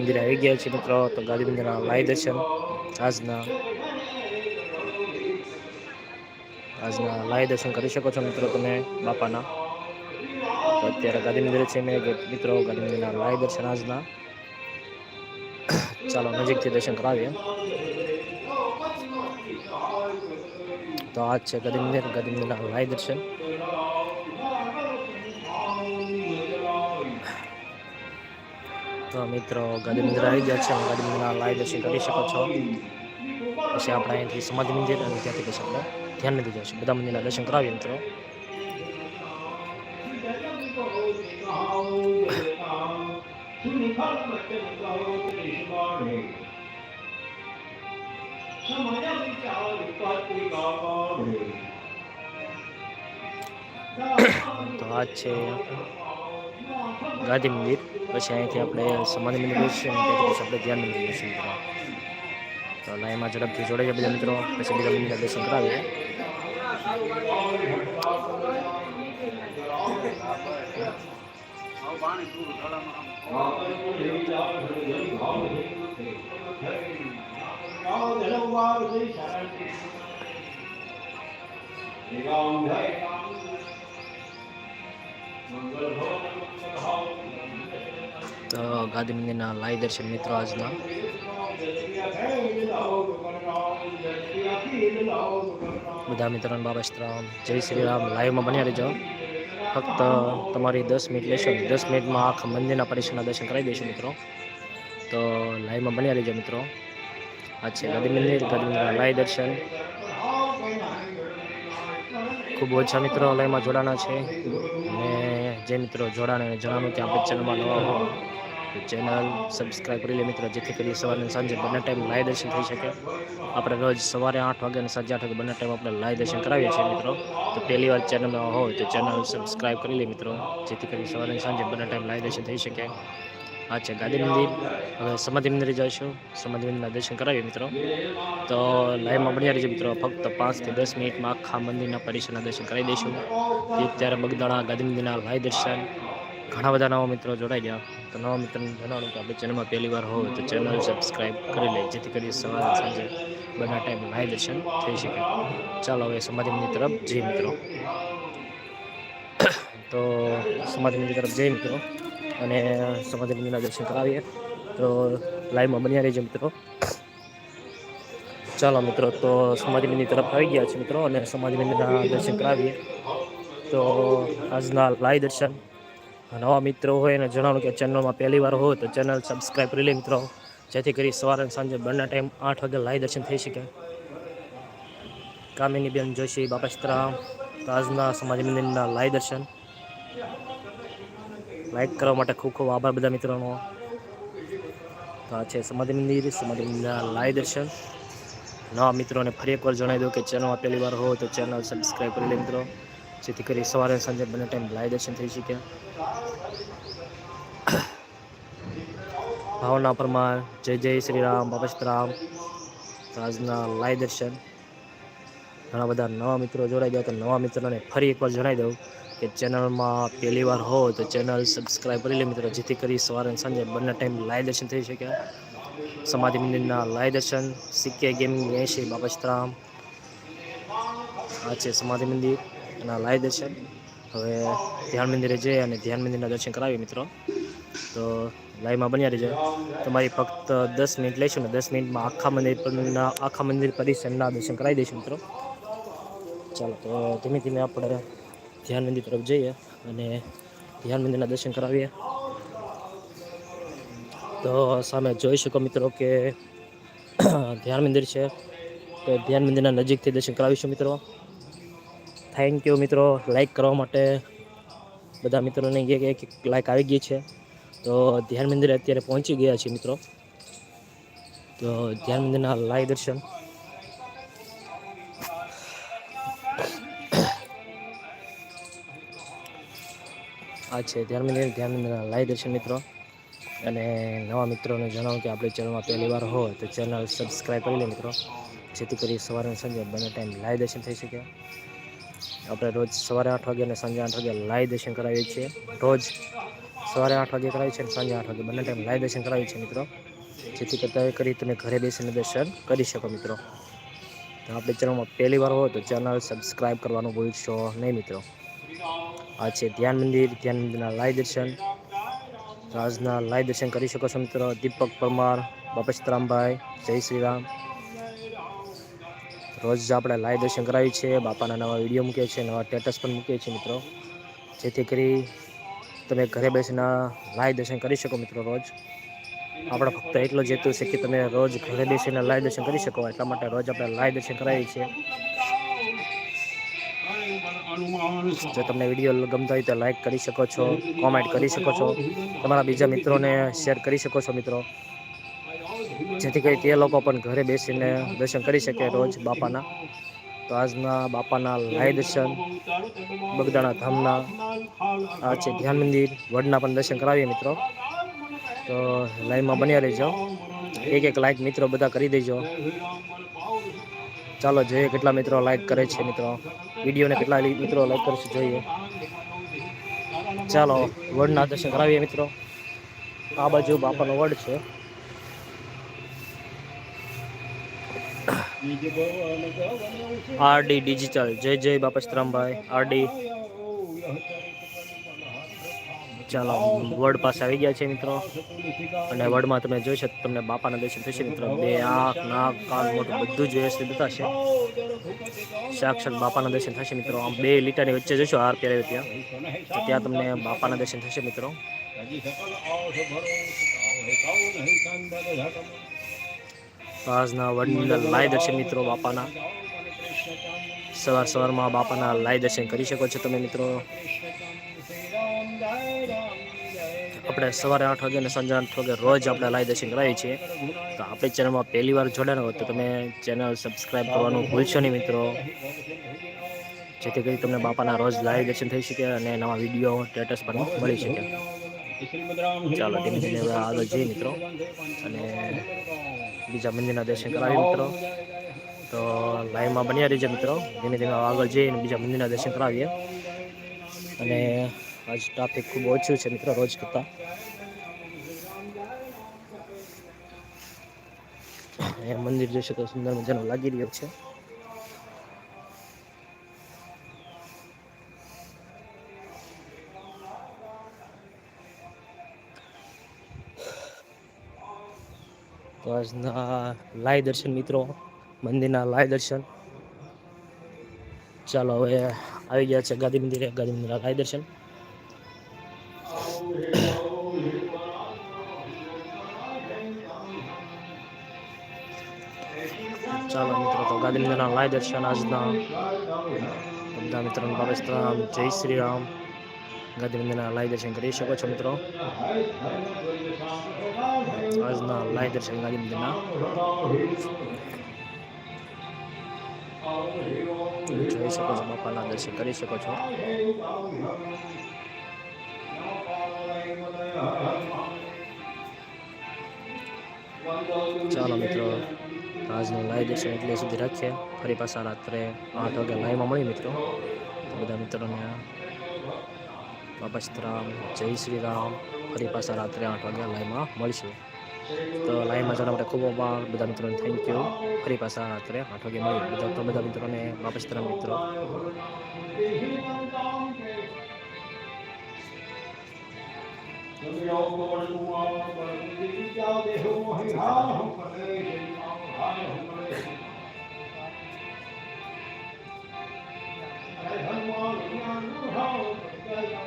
મંદિરે આવી ગયા છીએ મિત્રો, તો ગાંધી મંદિરના લાઈ દર્શન. આજના આજના લાઈ દર્શન કરી શકો છો મિત્રો તમે બાપાના. તો અત્યારે ગાંધી મંદિરે છે મેં મિત્રો, ગાંધી મંદિરના લાઈ દર્શન આજના. ચાલો, નજીકથી દર્શન કરાવીએ. તો આજ છે ગાંધી મંદિર. ગાંધી મંદિરના લાઈ દર્શન. તો મિત્રો ગાંધી મંદિર આવી ગયા છે. ગાડી મંદિરના લાઈ દર્શન કરી શકો છો. પછી આપણે અહીંથી સમાધિ મંદિર અને ત્યાંથી પછી આપણે ધ્યાન નથી જશું બધા મંદિરના દર્શન કરાવીએ મિત્રો. તો આ છે. ગાંધી મંદિર, પછી અહીંથી આપણે સમાધિ મંદિર દર્શન ત્યાંથી પછી આપણે ધ્યાન મંદિર દર્શન કરવા તો લાઈનમાં ઝડપથી જોડાઈ જાય બધા મિત્રો, પછી બીજા મંદિરના દર્શન કરાવીએ. તો ગાંધી મંદિરના લાઈ દર્શન મિત્રો આજના. બધા મિત્રોને બાબા શ્રામ જય શ્રી રામ લાઈવમાં બન્યા રહેજો. ફક્ત તમારી દસ મિનિટ લેશો દસ મિનિટમાં આખા મંદિરના પરિસરના દર્શન કરાવી દઈશું મિત્રો. તો લાઈવમાં બન્યા રહેજો મિત્રો. આ છે ગાંધી મંદિર, ગાંધી મંદિરના લાઈ દર્શન. ખૂબ ઓછા મિત્રો લાઈવમાં જોડાના છે. અને જે મિત્રો જોડાણ અને જણાવ્યું કે આપણે ચેનલમાં નવા હો તો ચેનલ સબસ્ક્રાઈબ કરી લે મિત્રો, જેથી કરી સવારે સાંજે બંને ટાઈમ લાઈવ દર્શન થઈ શકે. આપણે રોજ સવારે આઠ વાગે અને સાંજે આઠ વાગે બંને ટાઈમ આપણે લાઈવ દર્શન કરાવીએ છીએ મિત્રો. તો પહેલી વાર ચેનલમાં હોય તો ચેનલ સબસ્ક્રાઈબ કરી લે મિત્રો, જેથી કરી સવારે સાંજે બંને ટાઈમ લાઈવ દર્શન થઈ શકે. આ છે ગાંધી મંદિર. હવે સમાધિ મંદિરે જઈશું. સમાધિ મંદિરના દર્શન કરાવીએ મિત્રો. તો લાઈવમાં બન્યા રહીજો મિત્રો. ફક્ત પાંચથી દસ મિનિટમાં આખા મંદિરના પરિસરના દર્શન કરાવી દઈશું. ત્યારે બગદાણા, ગાંધી મંદિરના લાઈવ દર્શન. ઘણા બધા નવા મિત્રો જોડાઈ ગયા. તો નવા મિત્રોને જણાવું કે આપણે ચેનલમાં પહેલી વાર હોય તો ચેનલ સબસ્ક્રાઈબ કરી લે. જેથી કરી સવારે સાંજે બધા ટાઈમ લાઈવ દર્શન થઈ શકે. ચાલો હવે સમાધિ મંદિર તરફ જઈએ મિત્રો. તો સમાધિ મંદિર તરફ જઈએ મિત્રો. અને સમાધિ મંદિરના દર્શન કરાવીએ તો લાઈવમાં બન્યા રહીજો મિત્રો. ચાલો મિત્રો, તો સમાધિ મંદિર તરફ આવી ગયા છે મિત્રો અને સમાધિ મંદિરના દર્શન કરાવીએ. તો આજના લાઈવ દર્શન. નવા મિત્રો હોય એને જણાવું કે ચેનલમાં પહેલી વાર હોય તો ચેનલ સબસ્ક્રાઈબ કરી લે મિત્રો. જેથી કરી સવારે અને સાંજે બંને ટાઈમ આઠ વાગે લાઈવ દર્શન થઈ શકે. કામિનીબેન, જોશી, બાપા સીતારામ. તો આજના સમાજ મંદિરના લાઈવ દર્શન. લાઈક કરવા માટે ખૂબ ખૂબ આભાર બધા મિત્રોનો. તો આ છે સમાધિ મંદિર, સમાધિ મંદિરના લાઈવ દર્શન. નવા મિત્રોને ફરી એકવાર જણાવી દઉં કે ચેનલમાં પહેલી વાર હોય તો ચેનલ સબસ્ક્રાઈબ કરી લે મિત્રો. જેથી કરી સવારે સાંજે બંને ટાઈમ લાઈવ દર્શન થઈ શકે. ભાવના પરમાર, જય જય શ્રી રામ બાપા સીતારામ આજના લાઈવ દર્શન. ઘણા બધા નવા મિત્રો જોડાઈ ગયા તો નવા મિત્રોને ફરી એકવાર જણાવી દઉં. કે ચેનલમાં પહેલી વાર હો તો ચેનલ સબસ્ક્રાઈબ કરી લે મિત્રો, જેથી કરી સવારે અને સાંજે બંને ટાઈમ લાઈવ દર્શન થઈ શકે. સમાધિ મંદિરના લાઈવ દર્શન સિક્કે ગેમિંગ એસી, બાપા સીતારામ. આ છે સમાધિ મંદિર એના લાઈવ દર્શન. હવે ધ્યાન મંદિરે જઈએ અને ધ્યાન મંદિરના દર્શન કરાવીએ મિત્રો. તો લાઈવમાં બન્યા રહેજો. તમારી ફક્ત દસ મિનિટ લઈશું ને દસ મિનિટમાં આખા મંદિર પરના આખા મંદિર પરિસરના દર્શન કરાવી દઈશું મિત્રો. ચાલો, તો ધીમે ધીમે આપણે ધ્યાન મંદિર તરફ જઈએ અને ધ્યાન મંદિરના દર્શન કરાવીએ. તો સામે જોઈ શકો મિત્રો કે ધ્યાન મંદિર છે. તો ધ્યાન મંદિરના નજીકથી દર્શન કરાવીશું મિત્રો. થેન્ક યુ મિત્રો. લાઈક કરવા માટે બધા મિત્રોને એક એક લાઈક આવી ગઈ છે. તો ધ્યાન મંદિરે અત્યારે પહોંચી ગયા છીએ મિત્રો. તો ધ્યાન મંદિરના લાઈવ દર્શન આ છે ધ્યાન મંદિર ધ્યાન લાઈવ દર્શન મિત્રો. અને નવા મિત્રોને જણાવું કે આપણે ચેનલમાં પહેલી વાર હોય તો ચેનલ સબસ્ક્રાઈબ કરી લે મિત્રો. જેથી કરી સવારે સાંજે બંને ટાઈમ લાઈવ દર્શન થઈ શકે. આપણે રોજ સવારે આઠ વાગે અને સાંજે આઠ વાગે લાઈવ દર્શન કરાવીએ છીએ. રોજ સવારે આઠ વાગે કરાવીએ છીએ અને સાંજે આઠ વાગે બંને ટાઈમ લાઈવ દર્શન કરાવીએ છીએ મિત્રો. જેથી કરતા કરી તમે ઘરે બેસીને દર્શન કરી શકો મિત્રો. તો આપણે ચેનલમાં પહેલી વાર હોય તો ચેનલ સબસ્ક્રાઈબ કરવાનું ભૂલશો નહીં મિત્રો. આ છે ધ્યાન મંદિર, ધ્યાન મંદિરના લાય દર્શન. રાજના લાઈવ દર્શન કરી શકો છો મિત્રો. દીપક પરમાર બાપસ્તરામભાઈ જય શ્રી રામ રોજ આપણે લાય દર્શન કરાવી છે બાપાના નવા વીડિયો મૂકીએ છીએ, નવા સ્ટેટસ પણ મૂકીએ છીએ મિત્રો. જેથી કરી તમે ઘરે બેસીને લાય દર્શન કરી શકો મિત્રો રોજ. આપણે ફક્ત એટલો જ હેતુ છે કે તમે રોજ ઘરે બેસીને લાય દર્શન કરી શકો. એટલા માટે રોજ આપણે લાય દર્શન કરાવીએ છીએ. જો તમને વીડિયો ગમતો હોય તો લાઈક કરી શકો છો કોમેન્ટ કરી શકો છો. તમારા બીજા મિત્રોને શેર કરી શકો છો મિત્રો. જેથી કરી તે લોકો પણ ઘરે બેસીને દર્શન કરી શકે રોજ બાપાના. તો આજના બાપાના લાઈવ દર્શન, બગદાણા ધામના, આ છે ધ્યાન મંદિર, વડના પણ દર્શન કરાવીએ મિત્રો. તો લાઈવમાં બન્યા રહેજો. એક એક લાઈક મિત્રો બધા કરી દેજો. ચાલો જોઈએ કેટલા મિત્રો લાઈક કરે છે મિત્રો. વિડીયોને કેટલા મિત્રો લાઈક કરશે જોઈએ. ચાલો વડના દર્શન કરાવીએ મિત્રો. આ બાજુ બાપાનો વડ છે. આરડી ડિજિટલ જય જય બાપસ્તરામભાઈ આરડી ચાલો, વડ પાસે આવી ગયા છે મિત્રો. અને વડમાં તમે જોઈ શકો, તમને બાપાના દર્શન થશે મિત્રો. બે આંખ, નાક, કાન મોટું બધું જ વ્યવસ્થિત છે સાક્ષાત બાપાના દર્શન થશે મિત્રો. આમ બે લીટાની વચ્ચે જશો, હાર પહેરાવી ત્યાં. ત્યાં તમને બાપાના દર્શન થશે મિત્રો. આજના વડના લાઈવ દર્શન મિત્રો બાપાના. સવાર સવારમાં બાપાના લાઈવ દર્શન કરી શકો છો તમે મિત્રો. આપણે સવારે આઠ વાગે અને સાંજે આઠ વાગે રોજ આપણે લાઈવ દર્શન કરાવીએ છીએ તો આપણી ચેનલમાં પહેલી વાર જોડાના હોય તો તમે ચેનલ સબસ્ક્રાઈબ કરવાનું ભૂલશો નહીં મિત્રો. જેથી કરી તમને બાપાના રોજ લાઈવ દર્શન થઈ શકે અને નવા વીડિયો સ્ટેટસ પણ મળી શકે. ચાલો ધીમે ધીમે હવે આગળ જઈએ મિત્રો. અને બીજા મંદિરના દર્શન કરાવીએ મિત્રો. તો લાઈવમાં બન્યા રહીજો મિત્રો. ધીમે ધીમે આગળ જઈને બીજા મંદિરના દર્શન કરાવીએ. અને આજ ટ્રાફિક ખૂબ ઓછું છે મિત્રો રોજ કરતાં. અહીંયા મંદિર જોઈ તો સુંદર મજાનો લાગી રહ્યો છે. તો આજના લાઈવ દર્શન મિત્રો, મંદિરના લાઈવ દર્શન. ચાલો હવે આવી ગયા છે ગાંધી મંદિરે, ગાંધી મંદિરના લાઈવ દર્શન. ચાલો મિત્રો, તો ગાંધી મંદિરના લાઈવ દર્શન આજના બધા મિત્રોને બાબસ્તરામ જય શ્રી રામ. ગાંધી મંદિરના લાઈવ દર્શન કરી શકો છો મિત્રો. આજના લાઈવ દર્શન ગાંધી મંદિરના જોઈ શકો છો બાપાના દર્શન કરી શકો છો. ચાલો મિત્રો આજનું લાઈવ દર્શન એટલે સુધી રાખીએ ફરી પાછા રાત્રે આઠ વાગે લાઈવમાં મળી મિત્રો બધા મિત્રોને બાપા સીતારામ જય શ્રી રામ ફરી પાછા રાત્રે આઠ વાગે લાઈવમાં મળીશું તો લાઈવમાં જવા માટે ખૂબ આભાર બધા મિત્રોને થેન્ક યુ ફરી પાછા રાત્રે આઠ વાગે મળીએ બધા તો બધા મિત્રોને બાપા સીતારામ મિત્રો હનુમાન 好的好的好的好的好的好的好的好的好的好的好的好